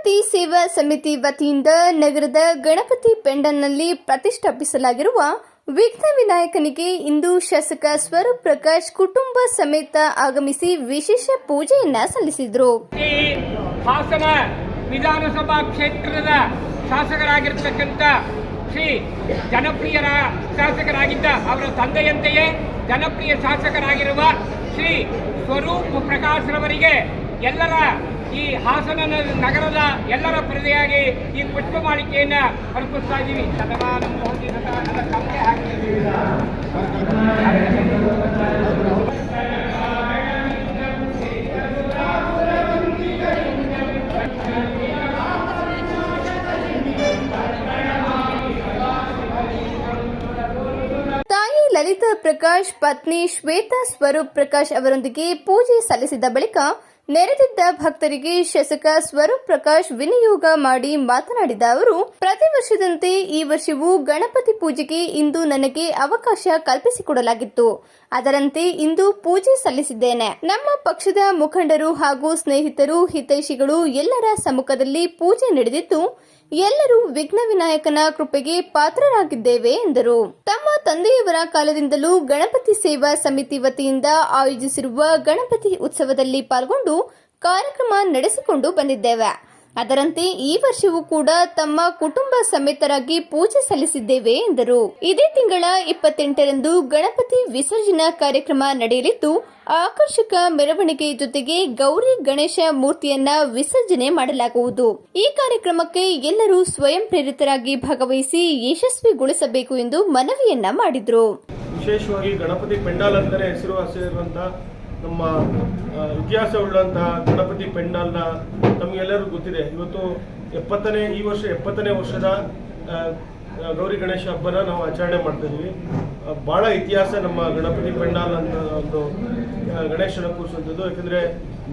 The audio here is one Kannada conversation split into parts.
ಗಣಪತಿ ಸೇವಾ ಸಮಿತಿ ವತಿಯಿಂದ ನಗರದ ಗಣಪತಿ ಪೆಂಡಲ್ನಲ್ಲಿ ಪ್ರತಿಷ್ಠಾಪಿಸಲಾಗಿರುವ ವಿಘ್ನ ವಿನಾಯಕನಿಗೆ ಇಂದು ಶಾಸಕ ಸ್ವರೂಪ್ ಪ್ರಕಾಶ್ ಕುಟುಂಬ ಸಮೇತ ಆಗಮಿಸಿ ವಿಶೇಷ ಪೂಜೆಯನ್ನ ಸಲ್ಲಿಸಿದರು. ಹಾಸನ ವಿಧಾನಸಭಾ ಕ್ಷೇತ್ರದ ಶಾಸಕರಾಗಿರ್ತಕ್ಕಂಥ ಶ್ರೀ ಜನಪ್ರಿಯರ ಶಾಸಕರಾಗಿದ್ದ ಅವರ ತಂದೆಯಂತೆಯೇ ಜನಪ್ರಿಯ ಶಾಸಕರಾಗಿರುವ ಶ್ರೀ ಸ್ವರೂಪ್ ಪ್ರಕಾಶ್ರವರಿಗೆ ಎಲ್ಲರ ಈ ಹಾಸನ ನಗರದ ಎಲ್ಲರ ಪ್ರಜೆಯಾಗಿ ಈ ಪುಷ್ಪ ಮಾಲಿಕೆಯನ್ನು ಅರ್ಪಿಸ್ತಾ ಇದ್ದೀವಿ. ಲಲಿತಾ ಪ್ರಕಾಶ್, ಪತ್ನಿ ಶ್ವೇತಾ ಸ್ವರೂಪ್ ಪ್ರಕಾಶ್ ಅವರೊಂದಿಗೆ ಪೂಜೆ ಸಲ್ಲಿಸಿದ ಬಳಿಕ ನೆರೆದಿದ್ದ ಭಕ್ತರಿಗೆ ಶಾಸಕ ಸ್ವರೂಪ್ ಪ್ರಕಾಶ್ ವಿನಿಯೋಗ ಮಾಡಿ ಮಾತನಾಡಿದ ಅವರು, ಪ್ರತಿ ವರ್ಷದಂತೆ ಈ ವರ್ಷವೂ ಗಣಪತಿ ಪೂಜೆಗೆ ಇಂದು ನನಗೆ ಅವಕಾಶ ಕಲ್ಪಿಸಿಕೊಡಲಾಗಿತ್ತು. ಅದರಂತೆ ಇಂದು ಪೂಜೆ ಸಲ್ಲಿಸಿದ್ದೇನೆ. ನಮ್ಮ ಪಕ್ಷದ ಮುಖಂಡರು ಹಾಗೂ ಸ್ನೇಹಿತರು, ಹಿತೈಷಿಗಳು ಎಲ್ಲರ ಸಮ್ಮುಖದಲ್ಲಿ ಪೂಜೆ ನಡೆದಿದ್ದು ಎಲ್ಲರೂ ವಿಘ್ನ ವಿನಾಯಕನ ಕೃಪೆಗೆ ಪಾತ್ರರಾಗಿದ್ದೇವೆ ಎಂದರು. ತಮ್ಮ ತಂದೆಯವರ ಕಾಲದಿಂದಲೂ ಗಣಪತಿ ಸೇವಾ ಸಮಿತಿ ವತಿಯಿಂದ ಆಯೋಜಿಸಿರುವ ಗಣಪತಿ ಉತ್ಸವದಲ್ಲಿ ಪಾಲ್ಗೊಂಡು ಕಾರ್ಯಕ್ರಮ ನಡೆಸಿಕೊಂಡು ಬಂದಿದ್ದೇವೆ. ಅದರಂತೆ ಈ ವರ್ಷವೂ ಕೂಡ ತಮ್ಮ ಕುಟುಂಬ ಸಮೇತರಾಗಿ ಪೂಜೆ ಸಲ್ಲಿಸಿದ್ದೇವೆ ಎಂದರು. ಇದೇ ತಿಂಗಳ ಇಪ್ಪತ್ತೆಂಟರಂದು ಗಣಪತಿ ವಿಸರ್ಜನಾ ಕಾರ್ಯಕ್ರಮ ನಡೆಯಲಿದ್ದು, ಆಕರ್ಷಕ ಮೆರವಣಿಗೆ ಜೊತೆಗೆ ಗೌರಿ ಗಣೇಶ ಮೂರ್ತಿಯನ್ನ ವಿಸರ್ಜನೆ ಮಾಡಲಾಗುವುದು. ಈ ಕಾರ್ಯಕ್ರಮಕ್ಕೆ ಎಲ್ಲರೂ ಸ್ವಯಂ ಪ್ರೇರಿತರಾಗಿ ಭಾಗವಹಿಸಿ ಯಶಸ್ವಿಗೊಳಿಸಬೇಕು ಎಂದು ಮನವಿಯನ್ನ ಮಾಡಿದ್ರು. ವಿಶೇಷವಾಗಿ ಗಣಪತಿ ಪೆಂಡಾಲ್ ಅಂತಲೇ ಹೆಸರುವಾಸಿರುವಂಥ ನಮ್ಮ ಇತಿಹಾಸ ಉಳ್ಳಂತಹ ಗಣಪತಿ ಪೆಂಡಾಲ್ನ ನಮಗೆಲ್ಲರಿಗೂ ಗೊತ್ತಿದೆ. ಇವತ್ತು ಎಪ್ಪತ್ತನೇ, ಈ ವರ್ಷ ಎಪ್ಪತ್ತನೇ ವರ್ಷದ ಗೌರಿ ಗಣೇಶ ಹಬ್ಬನ ನಾವು ಆಚರಣೆ ಮಾಡ್ತಾ ಭಾಳ ಇತಿಹಾಸ ನಮ್ಮ ಗಣಪತಿ ಪೆಂಡಾಲ್ ಅಂತ ಒಂದು ಗಣೇಶನ ಕೂರಿಸುವಂಥದ್ದು. ಯಾಕಂದರೆ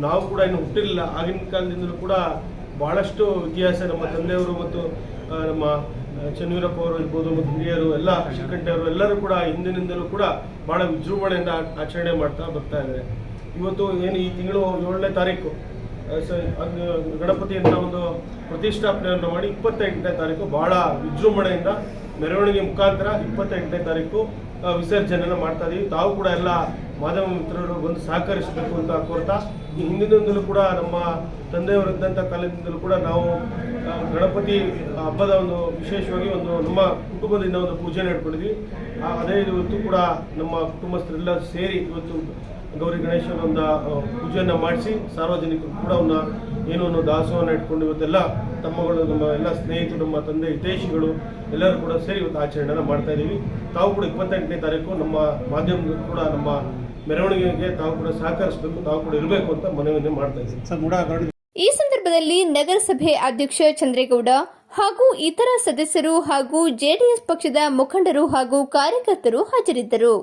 ನಾವು ಕೂಡ ಇನ್ನು ಹುಟ್ಟಿರಲಿಲ್ಲ. ಆಗಿನ ಕಾಲದಿಂದಲೂ ಕೂಡ ಭಾಳಷ್ಟು ಇತಿಹಾಸ ನಮ್ಮ ತಂದೆಯವರು ಮತ್ತು ನಮ್ಮ ಚೆನ್ನವೀರಪ್ಪ ಅವರು ಇರ್ಬೋದು ಮತ್ತು ಹಿರಿಯರು, ಎಲ್ಲ ಶ್ರೀಕಂಠವರು ಎಲ್ಲರೂ ಕೂಡ ಹಿಂದಿನಿಂದಲೂ ಕೂಡ ಭಾಳ ವಿಜೃಂಭಣೆಯಿಂದ ಆಚರಣೆ ಮಾಡ್ತಾ ಬರ್ತಾ ಇದ್ದಾರೆ. ಇವತ್ತು ಏನು ಈ ತಿಂಗಳು ಏಳನೇ ತಾರೀಕು ಗಣಪತಿ ಅಂತ ಒಂದು ಪ್ರತಿಷ್ಠಾಪನೆಯನ್ನು ಮಾಡಿ ಇಪ್ಪತ್ತೆಂಟನೇ ತಾರೀಕು ಭಾಳ ವಿಜೃಂಭಣೆಯಿಂದ ಮೆರವಣಿಗೆ ಮುಖಾಂತರ ಇಪ್ಪತ್ತೆಂಟನೇ ತಾರೀಕು ವಿಸರ್ಜನೆಯನ್ನು ಮಾಡ್ತಾ ಇದ್ದೀವಿ ತಾವು ಕೂಡ ಎಲ್ಲ ಮಾಧ್ಯಮ ಮಿತ್ರರು ಬಂದು ಸಹಕರಿಸಬೇಕು ಅಂತ ಕೋರ್ತಾ, ಈ ಹಿಂದಿನಿಂದಲೂ ಕೂಡ ನಮ್ಮ ತಂದೆಯವರಿದ್ದಂಥ ಕಾಲದಿಂದಲೂ ಕೂಡ ನಾವು ಗಣಪತಿ ಹಬ್ಬದ ಒಂದು ವಿಶೇಷವಾಗಿ ಒಂದು ನಮ್ಮ ಕುಟುಂಬದಿಂದ ಒಂದು ಪೂಜೆ ಇಟ್ಕೊಂಡಿದ್ವಿ ಅದೇ ಇವತ್ತು ಕೂಡ ನಮ್ಮ ಕುಟುಂಬಸ್ಥರೆಲ್ಲ ಸೇರಿ ಇವತ್ತು ಗೌರಿ ಗಣೇಶನ ಒಂದು ಪೂಜೆಯನ್ನು ಮಾಡಿಸಿ ಸಾರ್ವಜನಿಕರು ಕೂಡ ಅವನ್ನ ಏನೋ ಒಂದು ದಾಸೋಹನ ಇಟ್ಕೊಂಡು ಇವತ್ತೆಲ್ಲ ತಮ್ಮಗಳು, ನಮ್ಮ ಎಲ್ಲ ಸ್ನೇಹಿತರು, ನಮ್ಮ ತಂದೆ ಹಿತೈಷಿಗಳು ಎಲ್ಲರೂ ಕೂಡ ಸೇರಿ ಇವತ್ತು ಆಚರಣೆಯನ್ನು ಮಾಡ್ತಾ ಇದ್ದೀವಿ ತಾವು ಕೂಡ ಇಪ್ಪತ್ತೆಂಟನೇ ತಾರೀಕು ನಮ್ಮ ಮಾಧ್ಯಮಗಳು ಕೂಡ ನಮ್ಮ ಮೆರವಣಿಗೆಗೆ ತಾವು ಕೂಡ ಸಹಕರಿಸಬೇಕು ತಾವು ಕೂಡ ಇರಬೇಕು ಅಂತ ಮನವಿಯನ್ನು ಮಾಡ್ತಾ ಇದ್ದೀನಿ. ಈ ಸಂದರ್ಭದಲ್ಲಿ ನಗರಸಭೆ ಅಧ್ಯಕ್ಷ ಚಂದ್ರೇಗೌಡ ಹಾಗೂ ಇತರ ಸದಸ್ಯರು ಹಾಗೂ ಜೆಡಿಎಸ್ ಪಕ್ಷದ ಮುಖಂಡರು ಹಾಗೂ ಕಾರ್ಯಕರ್ತರು ಹಾಜರಿದ್ದರು.